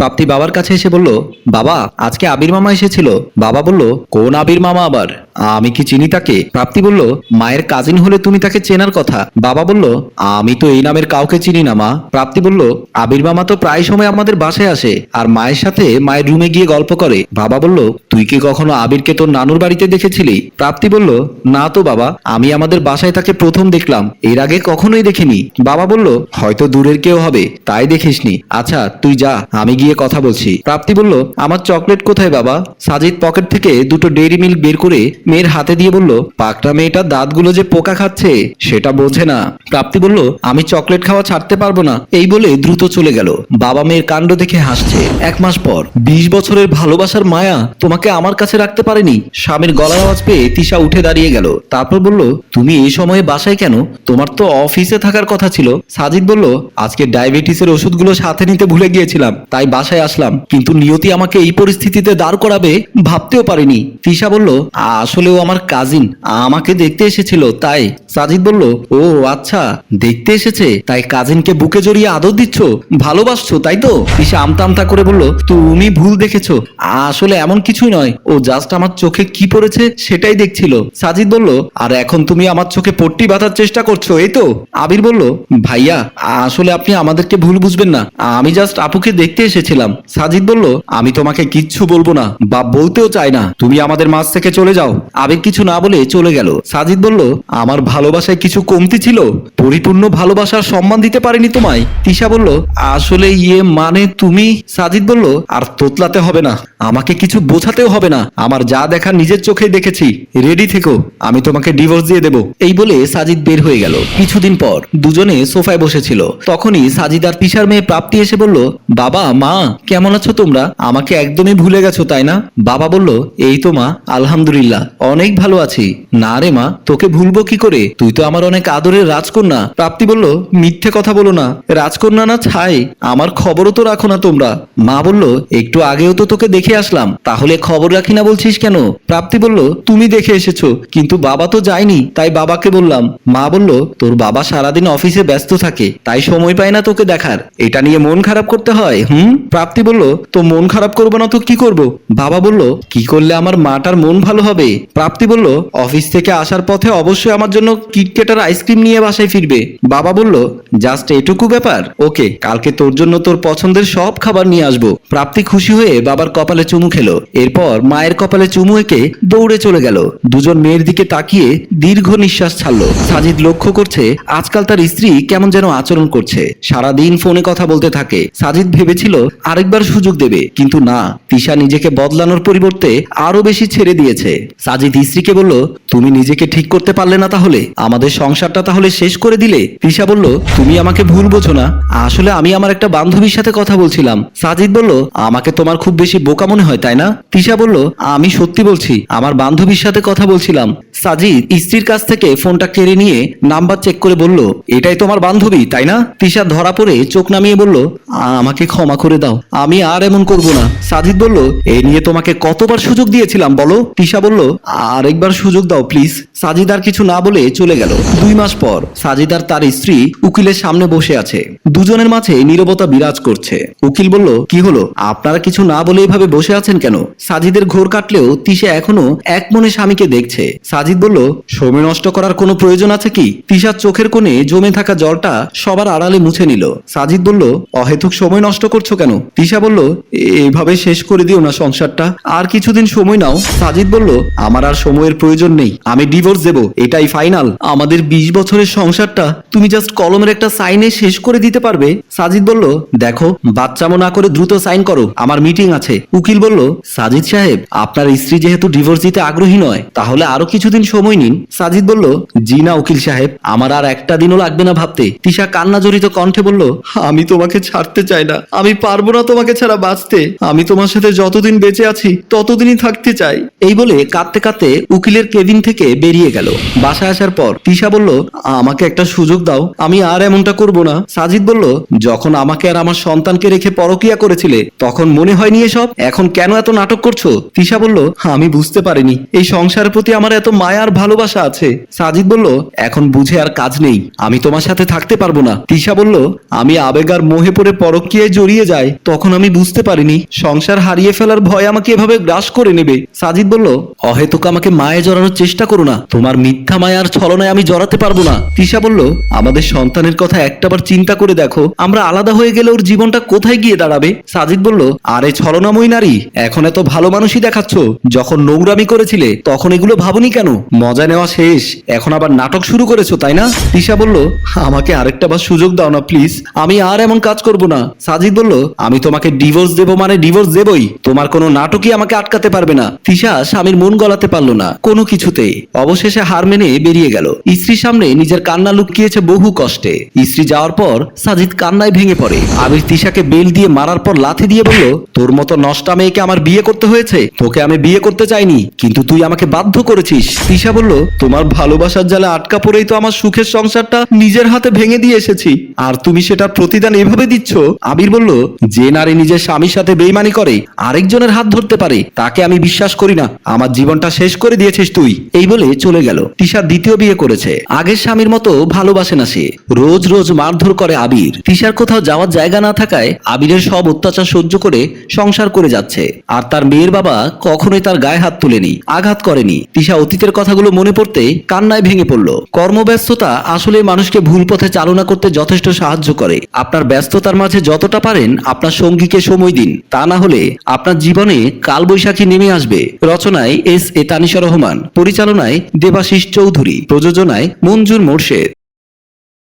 প্রাপ্তি বাবার কাছে এসে বলল, বাবা, আজকে আবির মামা এসেছিল। বাবা বলল, কোন আবির মামা আবার? আমি কি চিনি তাকে? প্রাপ্তি বলল, মায়ের কাজিন হলে তুমি তাকে চেনার কথা। বাবা বলল, আমি তো এই নামের কাউকে চিনি না, মা। প্রাপ্তি বলল, আবির মামা তো প্রায় সময় আমাদের বাসায় আসে আর মায়ের সাথে মায়ের রুমে গিয়ে গল্প করে। বাবা বলল, তুই কি কখনো আবিরকে তোর নানুর বাড়িতে দেখেছিলি? প্রাপ্তি বলল, না তো বাবা, আমি আমাদের বাসায় তাকে প্রথম দেখলাম, এর আগে কখনোই দেখিনি। বাবা বলল, হয়তো দূরের কেউ হবে, তাই দেখিসনি। আচ্ছা তুই যা, আমি গিয়ে কথা বলছি। প্রাপ্তি বলল, আমার চকলেট কোথায় বাবা? সাজিদ পকেট থেকে দুটো ডেইরি মিল্ক বের করে মেয়ের হাতে দিয়ে বলল পাকটা মেয়েটার দাঁতগুলো যে পোকা খাচ্ছে, সেটা বোঝে না। প্রাপ্তি বলল, আমি চকলেট খাওয়া ছাড়তে পারব না। এই বলে দ্রুত চলে গেল। বাবা মেয়ের কাণ্ড দেখে হাসছে। এক মাস পর, বিশ বছরের ভালোবাসার মায়া তোমাকে আমার কাছে রাখতে পারেনি। স্বামীর গলার আওয়াজ পেয়ে তিশা উঠে দাঁড়িয়ে গেল। তারপর বলল, তুমি এই সময়ে বাসায় কেন? তোমার তো অফিসে থাকার কথা ছিল। সাজিদ বলল, আজকে ডায়াবেটিসের ওষুধগুলো সাথে নিতে ভুলে গিয়েছিলাম, তাই বাসায় আসলাম। কিন্তু নিয়তি আমাকে এই পরিস্থিতিতে দাঁড় করাবে ভাবতেও পারিনি। তিশা বলল, আসলে ও আমার কাজিন আমাকে দেখতে এসেছিল, তাই। সাজিদ বলল, ও আচ্ছা দেখতে এসেছে? তাই কাজিনকে বুকে জড়িয়ে আদর দিচ্ছ? ভালোবাসছো, তাই তো? তিশা আমতা আমতা করে বলল, তুমি ভুল দেখেছ। আসলে এমন কিছুই নয়। ও জাস্ট আমার চোখে কি পড়েছে সেটাই দেখছিল। সাজিদ বলল, আর এখন তুমি আমার চোখে পট্টি বাঁধার চেষ্টা করছ, এই তো? আবির বলল, ভাইয়া, আসলে আপনি আমাদেরকে ভুল বুঝবেন না। আমি জাস্ট আপুকে দেখতে এসেছিলাম সাজিদ বলল, আমি তোমাকে কিচ্ছু বলব না, বা বলতেও চাই না। তুমি আমাদের মাঝ থেকে চলে যাও। আবির কিছু না বলে চলে গেল। সাজিদ বলল, আমার ভালোবাসায় কিছু কমতি ছিল? পরিপূর্ণ ভালোবাসার সম্মান দিতে পারিনি তোমায়? তিশা বলল, আসলে ইয়ে মানে তুমি? সাজিদ বলল, আর তোতলাতে হবে না। আমাকে কিছু বোঝাতেও হবে না। আমার যা দেখা নিজের চোখে দেখেছি। রেডি থেকো, আমি তোমাকে ডিভোর্স দিয়ে দেব। এই বলে সাজিদ বের হয়ে গেল। কিছুদিন পর দুজনে সোফায় বসেছিল। তখনই সাজিদ আর তিশার মেয়ে প্রাপ্তি এসে বলল, বাবা, মা কেমন আছো তোমরা? আমাকে একদমই ভুলে গেছো, তাই না? বাবা বলল, এই তো মা, আলহামদুলিল্লাহ, অনেক ভালো আছি। না রে মা, তোকে ভুলবো কি করে? তুই তো আমার অনেক আদরের রাজকন্যা। প্রাপ্তি বলল, মিথ্যে কথা বলো না। রাজকন্যা না ছাই, আমার খবরও তো রাখো না তোমরা। মা বলল, একটু আগেও তো তোকে দেখে আসলাম, তাহলে খবর রাখি না বলছিস কেন? প্রাপ্তি বলল, তুমি দেখে এসেছ, কিন্তু বাবা তো যায়নি, তাই বাবাকে বললাম। মা বলল, তোর বাবা সারাদিন অফিসে ব্যস্ত থাকে, তাই সময় পায় না তোকে দেখার। এটা নিয়ে মন খারাপ করতে হয়, হুম? প্রাপ্তি বলল, তো মন খারাপ করব না তো কি করব? বাবা বলল, কি করলে আমার মাটার মন ভালো হবে? প্রাপ্তি বলল, অফিস থেকে আসার পথে অবশ্যই আমার জন্য কিটকেটার আইসক্রিম নিয়ে বাসায় ফিরবে। বাবা বলল, জাস্ট এটুকু ব্যাপার। ওকে, কালকে তোর জন্য তোর পছন্দের সব খাবার নিয়ে আসব। প্রাপ্তি খুশি হয়ে বাবার কপালে চুমু খেলো। এরপর মায়ের কপালে চুমু এঁকে দৌড়ে চলে গেল। দুজন মেয়ের দিকে তাকিয়ে দীর্ঘ নিঃশ্বাস ছাড়লো। সাজিদ লক্ষ্য করছে, আজকাল তার স্ত্রী কেমন যেন আচরণ করছে। সারাদিন ফোনে কথা বলতে থাকে। সাজিদ ভেবেছিল আরেকবার সুযোগ দেবে। কিন্তু না, তিশা নিজেকে বদলানোর পরিবর্তে আরও বেশি ছেড়ে দিয়েছে। সাজিদ স্ত্রীকে বলল, তুমি নিজেকে ঠিক করতে পারলে না তাহলে। আমাদের সংসারটা তাহলে শেষ করে দিলে? তিশা বলল, তুমি আমাকে ভুল বোঝো না। আসলে আমি আমার একটা বান্ধবীর সাথে কথা বলছিলাম। সাজিদ বলল, আমাকে তোমার খুব বেশি বোকা মনে হয়, তাই না? তিশা বলল, আমি সত্যি বলছি, আমার বান্ধবীর সাথে কথা বলছিলাম। সাজিদ স্ত্রীর কাছ থেকে ফোনটা কেড়ে নিয়ে নাম্বার চেক করে বলল, এটাই তোমার বান্ধবী, তাই না? তিশা ধরা পড়ে চোখ নামিয়ে বলল আমাকে ক্ষমা করে দাও। আমি আর এমন করব না। সাজিদ বলল, এ নিয়ে তোমাকে কতবার সুযোগ দিয়েছিলাম, বলো। তিশা বলল, আরেকবার সুযোগ দাও, প্লিজ। সাজিদ আর কিছু না বলে চলে গেল। দুই মাস পর, সাজিদ আর তার স্ত্রী উকিলের সামনে বসে আছে। দুজনের মাঝে নীরবতা বিরাজ করছে। উকিল বলল, কি হলো? আপনারা কিছু না বলে এভাবে বসে আছেন কেন? সাজিদের ঘোর কাটলেও তিশা এখনও এক মনে স্বামীকে দেখছে। সাজিদ বলল, সময় নষ্ট করার কোনো প্রয়োজন আছে কি? তিশার চোখের কোণে জমে থাকা জলটা সবার আড়ালে মুছে নিল। সাজিদ বলল, অহেতুক সময় নষ্ট করছ কেন? তিশা বলল এইভাবে শেষ করে দিও না সংসারটা। আর কিছুদিন সময় নাও। সাজিদ বলল, আমার আর সময়ের প্রয়োজন নেই। আমি ডিভোর্স দেব। এটাই ফাইনাল। আমাদের বিশ বছরের সংসারটা তুমি জাস্ট কলমের একটা সাইনে শেষ করে দিতে পারবে? সাজিদ বলল, দেখো, বাচ্চামো না করে দ্রুত সাইন করো। আমার মিটিং আছে। উকিল বলল, সাজিদ সাহেব, আপনার স্ত্রী যেহেতু ডিভোর্স দিতে আগ্রহী নয়, তাহলে আরও কিছুদিন সময় নিন। সাজিদ বলল, জি না উকিল সাহেব, আমার আর একটা দিনও লাগবে না ভাবতে। তিশা কান্না জড়িত কণ্ঠে বলল, আমি তোমাকে ছাড়তে চাই না। আমি পারব না তোমাকে ছাড়া বাঁচতে। আমি তোমার সাথে যতদিন বেঁচে আছি, ততদিনই থাকতে চাই। এই বলে কাঁদতে কাঁদতে উকিলের কেবিন থেকে বেরিয়ে গেল। বাসায় আসার পর তিশা বলল, আমাকে একটা সুযোগ দাও। আমি আর এমনটা করব না। সাজিদ বলল, যখন আমাকে আর আমার সন্তানকে রেখে পরকিয়া করেছিলে, তখন মনে হয়নি এসব? এখন কেন এত নাটক করছ? তিশা বলল, আমি বুঝতে পারিনি। এই সংসারের প্রতি আমার এত মায়া আর ভালোবাসা আছে। সাজিদ বলল, এখন বুঝে আর কাজ নেই। আমি তোমার সাথে থাকতে পারব না। তিশা বলল, আমি আবেগ আর মোহে পড়ে পরকিয়ায় জড়িয়ে যাই। তখন আমি বুঝতে পারিনি, সংসার হারিয়ে ফেলার ভয় আমাকে এভাবে গ্রাস করে নেবে। সাজিদ বলল, অহেতুক আমাকে মায়ে জড়ানোর চেষ্টা করো না। তোমার মিথ্যা মায়ার ছলনায় আমি জড়াতে পারব না। তিশা বলল, আমাদের সন্তানের কথা একটাবার চিন্তা করে দেখো। আমরা আলাদা হয়ে গেলে ওর জীবনটা কোথায় গিয়ে দাঁড়াবে? সাজিদ বলল, আরে ছলনাময়ী নারী, এখন এত ভালো মানুষই দেখাচ্ছ। যখন নোংরামি করেছিলে, তখন এগুলো ভাবনি কেন? মজা নেওয়া শেষ, এখন আবার নাটক শুরু করেছ, তাই না? তিশা বলল, আমাকে আরেকটা বার সুযোগ দাও না, প্লিজ। আমি আর এমন কাজ করব না। সাজিদ বলল আমি তোমাকে ডিভোর্স দেবো মানে ডিভোর্স দেবই। তোমার কোনো নাটকই আমাকে আটকাতে পারবে না। তিশা স্বামীর মন গলাতে পারল না, কোনো কিছুতে। অবশেষে হার মেনে বেরিয়ে গেল। স্ত্রীর সামনে নিজের কান্না লুকিয়েছে বহু কষ্টে। স্ত্রী যাওয়ার পর সাজিদ কান্নায় ভেঙে পড়ে। আবির তিশাকে বেল দিয়ে মারার পর লাথি দিয়ে বলল, তোর মতো নষ্টা মেয়েকে আমার বিয়ে করতে হয়েছে। তোকে আমি বিয়ে করতে চাইনি, কিন্তু তুই আমাকে বাধ্য করেছিস। তিশা বলল, তোমার ভালোবাসার জালে আটকা পড়েই তো আমার সুখের সংসারটা নিজের হাতে ভেঙে দিয়ে এসেছি। আর তুমি সেটার প্রতিদান এভাবে দিচ্ছ? আবির বলল যে নারী নিজের স্বামীর সাথে বেইমানি করে, আরেকজনের হাত ধরতে পারে, তাকে আমি বিশ্বাস করি না। আমার জীবনটা শেষ করে দিয়েছিস তুই। এই বলে চলে গেল। তিশা দ্বিতীয় বিয়ে করেছে। আগের স্বামীর মতো ভালোবাসে না সে। রোজ রোজ মারধর করে আবির। তিশার কোথাও যাওয়ার জায়গা না থাকায় আবিরের সব অত্যাচার সহ্য করে সংসার করে যাচ্ছে। আর তার মেয়ের বাবা কখনোই তার গায়ে হাত তুলেনি, আঘাত করেনি। তিশা অতীতের কথাগুলো মনে পড়তে কান্নায় ভেঙে পড়ল। কর্মব্যস্ততা আসলে মানুষকে ভুল পথে চালনা করতে যথেষ্ট সাহায্য করে। আপনার ব্যস্ততার মাঝে যতটা পারেন আপনার সঙ্গীকে সময় দিন। তা না হলে আপনার জীবনে কালবৈশাখী নেমে আসবে। রচনায় এস এ তানিশা রহমান, পরিচালনায় দেবাশিস চৌধুরী, প্রযোজনায় মঞ্জুর মোর্শেদ।